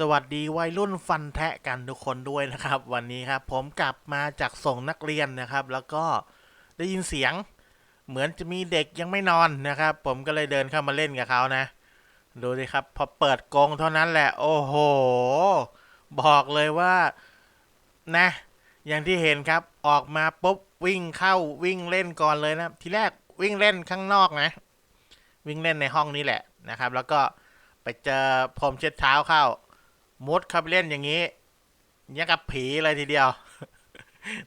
สวัสดีวัยรุ่นฟันแทะกันทุกคนด้วยนะครับ วันนี้ครับ ผมกลับมาจากส่งนักเรียนนะครับ แล้วก็ได้ยินเสียง เหมือนจะมีเด็กยังไม่นอนนะครับ ผมก็เลยเดินเข้ามาเล่นกับเขานะ ดูดิครับ พอเปิดกรงเท่านั้นแหละ โอ้โห บอกเลยว่านะ อย่างที่เห็นครับออกมาปุ๊บวิ่งเข้าวิ่งเล่นก่อนเลยนะทีแรกวิ่งเล่นข้างนอกนะ วิ่งเล่นในห้องนี้แหละนะครับ แล้วก็ไปเจอพรมเช็ดเท้าเข้า มุดเข้าไปเล่นอย่างนี้ยังกับผีเลยทีเดียว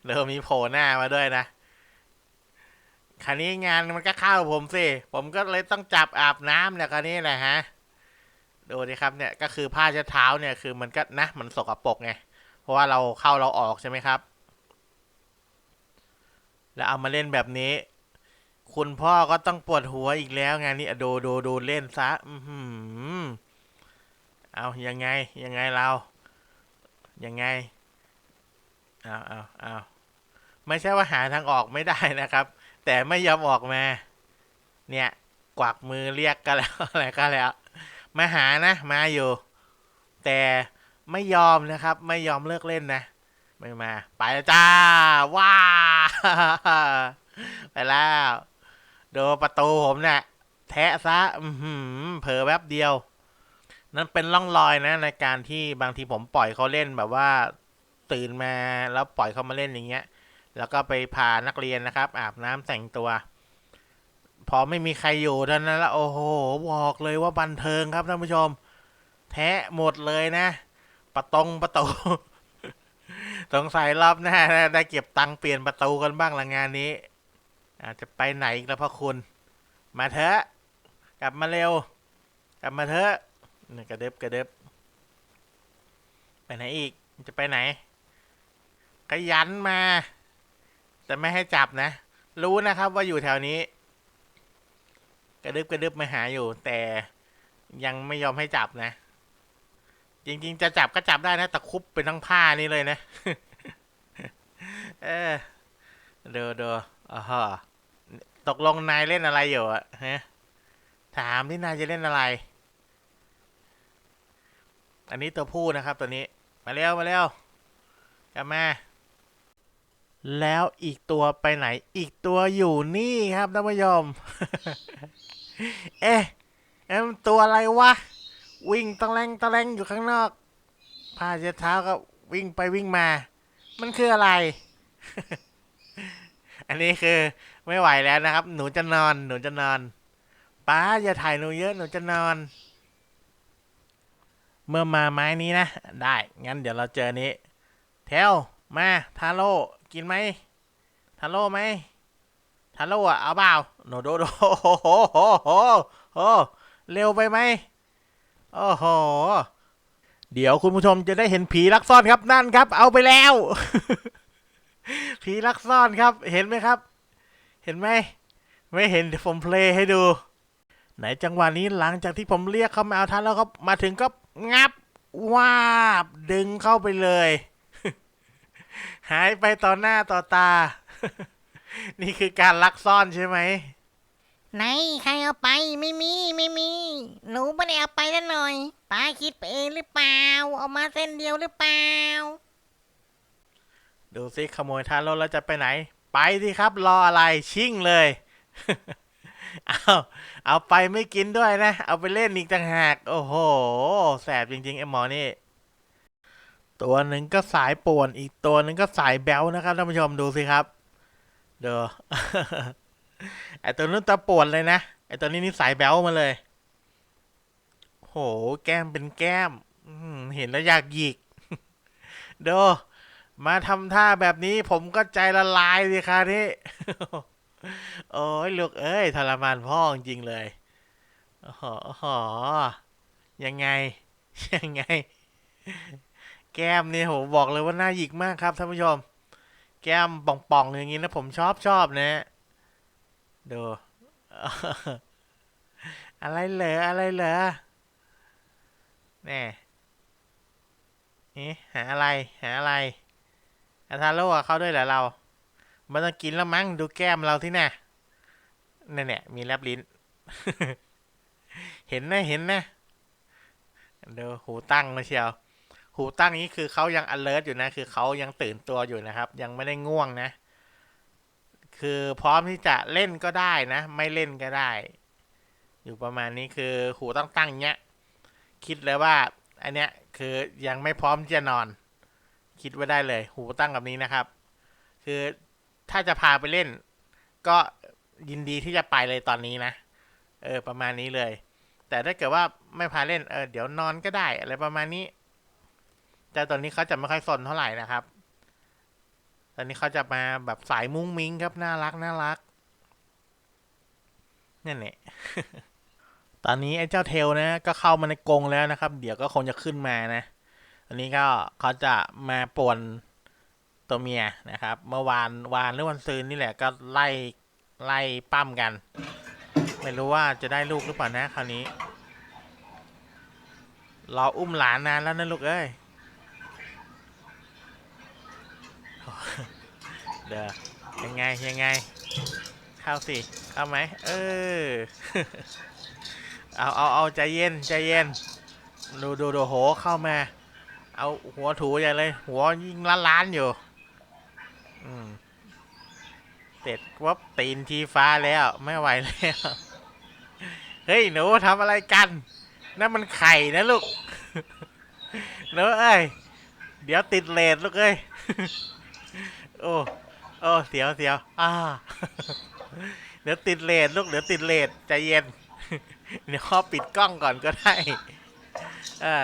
เริ่มมีโผล่หน้ามาด้วยนะคราวนี้งานมันก็เข้าผมสิ ผมก็เลยต้องจับอาบน้ำเนี่ยคราวนี้แหละฮะ ดูดิครับเนี่ยก็คือผ้าเช็ดเท้าเนี่ยคือมันก็นะมันสกปรกไง เพราะว่าเราเข้าเราออกใช่ไหมครับ แล้วเอามาเล่นแบบนี้ คุณพ่อก็ต้องปวดหัวอีกแล้วงานนี้อดูดูดูเล่นซะ อือหือ เอายังไงยังไงเรา ยังไงเอาเอาเอาไม่ใช่ว่าหาทางออกไม่ได้นะครับ แต่ไม่ยอมออกมา เนี่ย กวักมือเรียกกันแล้วอะไรก็แล้ว มาหานะมาอยู่ แต่ไม่ยอมนะครับ ไม่ยอมเลิกเล่นนะไม่มา ไปแล้วจ้า ว้า ไปแล้วดูประตูผมเนี่ยแทะซะอือหือเผลอแป๊บเดียว นั่นเป็นร่องรอยนะในการที่บางทีผมปล่อยเขาเล่นแบบว่าตื่นมาแล้วปล่อยเขามาเล่นอย่างเงี้ย แล้วก็ไปพานักเรียนนะครับ อาบน้ำแต่งตัว พอไม่มีใครอยู่เท่านั้นล้วโอ้โหบอกเลยว่าบันเทิงครับท่านผู้ชม แทะหมดเลยนะประตงประตูสงสัยรอบหน้าได้เก็บตังค์เปลี่ยนประตูกันบ้างละงานนี้ อาจจะไปไหนอีกแล้วพ่อคุณ มาเถอะ กลับมาเร็ว กลับมาเถอะ นี่กระเด็บกระเด็บไปไหนอีก จะไปไหนขยันมา แต่ไม่ให้จับนะ รู้นะครับว่าอยู่แถวนี้ กระดึบกระดึบมาหาอยู่ แต่ยังไม่ยอมให้จับนะ จริง ๆ จะจับก็จับได้นะแต่คุบเป็นทั้งผ้านี่เลยนะ เออเดูดูอ๋อฮะตกลงนายเล่นอะไรอยู่อะฮะถามที่นายจะเล่นอะไร อันนี้ตัวผู้นะครับตัวนี้มาเร็วมาเร็วกลับมาแล้วอีกตัวไปไหน อีกตัวอยู่นี่ครับท่านผู้ชมเอ๊ะเอ็มตัวอะไรวะ วิ่งตะแลงตะแลงอยู่ข้างนอกผ้าเช็ดเท้าก็วิ่งไปวิ่งมา มันคืออะไร อันนี้คือไม่ไหวแล้วนะครับ หนูจะนอน หนูจะนอนป้าอย่าถ่ายหนูเยอะ หนูจะนอน เมื่อมาไม้นี้นะ ได้ งั้นเดี๋ยวเราเจอนี้ เทลมา ทาโร่กินไหม ทาโร่ไหม ทาโร่อะเอาเปล่าโนโดโดโอ้โหโหโหโหเร็วไปไหม โอ้โห เดี๋ยวคุณผู้ชมจะได้เห็นผีลักซ่อนครับนั่นครับ เอาไปแล้ว ผีลักซ่อนครับ เห็นไหมครับ เห็นไหม ไม่เห็นเดี๋ยวผมเพลย์ให้ดู ไหนจังหวะนี้หลังจากที่ผมเรียกเขามาเอาทันแล้วครับมาถึงก็งับวาบดึงเข้าไปเลย หายไปต่อหน้าต่อตา นี่คือการลักซ่อนใช่ไหมไหนใครเอาไปไม่มีไม่มีหนูไม่ได้เอาไปแล้วหน่อยป้าคิดไปเองหรือเปล่าเอามาเส้นเดียวหรือเปล่า ดูซิขโมยทานรถแล้วจะไปไหน ไปสิครับรออะไรชิ่งเลย เอาเอาไปไม่กินด้วยนะ เอาไปเล่นอีกต่างหาก โอ้โห แสบจริงๆไอ้หมอนี่ ตัวหนึ่งก็สายป่วน อีกตัวหนึ่งก็สายแบลนะครับท่านผู้ชมดูสิครับ เดี๋ยวไอตัวนู้นตาป่วนเลยนะ ไอตัวนี้นี่สายแบลมาเลย โห แก้มเป็นแก้ม เห็นแล้วอยากหยิก เดูมาทำท่าแบบนี้ผมก็ใจละลายสิคราวนี้ โอ้ยลูกเอ้ยทรมานพ่อจริงเลยโอ้โหโอ้โหยังไง ยังไง แก้มเนี่ยโหบอกเลยว่าน่าหยิกมากครับท่านผู้ชม แก้มป่องๆอย่างนี้นะผมชอบชอบนะดูอะไรเหรออะไรเหรอแน่นี่หาอะไร หาอะไรอาทาโร่อะเข้าด้วยเหรอเรา มันต้องกินแล้วมั้งดูแก้มเราที่น่ะนั่นเนี่ยมีแลบลิ้น เห็นนะเห็นนะเดี๋ยวหูตั้งมาเชียว หูตั้งนี้คือเขายัง alert อยู่นะ คือเขายังตื่นตัวอยู่นะครับ ยังไม่ได้ง่วงนะ คือพร้อมที่จะเล่นก็ได้นะ ไม่เล่นก็ได้ อยู่ประมาณนี้คือหูตั้งตั้งเนี้ย คิดเลยว่าอันเนี้ยคือยังไม่พร้อมที่จะนอน คิดไว้ได้เลย หูตั้งแบบนี้นะครับ คือ ถ้าจะพาไปเล่น ก็ยินดีที่จะไปเลยตอนนี้นะ เออ ประมาณนี้เลย แต่ถ้าเกิดว่าไม่พาเล่น เออ เดี๋ยวนอนก็ได้ อะไรประมาณนี้ แต่ตอนนี้เขาจะไม่ค่อยสนเท่าไหร่นะครับ ตอนนี้เขาจะมาแบบสายมุ้งมิ้งครับ น่ารัก น่ารักนั่นแหละตอนนี้ไอ้เจ้าเทลนะ ก็เข้ามาในกรงแล้วนะครับ เดี๋ยวก็คงจะขึ้นมานะ อันนี้ก็เขาจะมาป่วน ตัวเมียนะครับ เมื่อวานวานหรือวันซืนนี่แหละก็ไล่ไล่ปั้มกัน ไม่รู้ว่าจะได้ลูกหรือเปล่านะคราวนี้รออุ้มหลานนานแล้วนะลูกเอ้ยเดี๋ยวยังไงยังไง เข้าสิ เข้าไหมเออเอาเอาเอาใจเย็นใจเย็น ดูดูดูโหเข้ามา เอาหัวถูใหญ่เลย หัวยิงล้านล้านอยู่ อืมเสร็จวับตีนทีฟ้าแล้วไม่ไหวแล้ว เฮ้ยหนูทำอะไรกันนั่นมันไข่นะลูกหนูเอ้ยเดี๋ยวติดเลดลูกเอ้ยโอ้โอ้เสียวเสียวอ่าเดี๋ยวติดเลดลูกเดี๋ยวติดเลดใจเย็น เดี๋ยวขอปิดกล้องก่อนก็ได้อ่า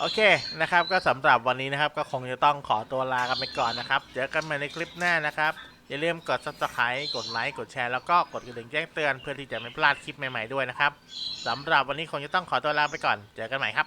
โอเคนะครับก็สำหรับวันนี้นะครับก็คงจะต้องขอตัวลากันไปก่อนนะครับ เจอกันใหม่ในคลิปหน้านะครับ อย่าลืมกด subscribe กดไลค์กดแชร์แล้วก็กดกระดิ่งแจ้งเตือนเพื่อที่จะไม่พลาดคลิปใหม่ๆด้วยนะครับสำหรับวันนี้คงจะต้องขอตัวลาไปก่อน เจอกันใหม่ครับ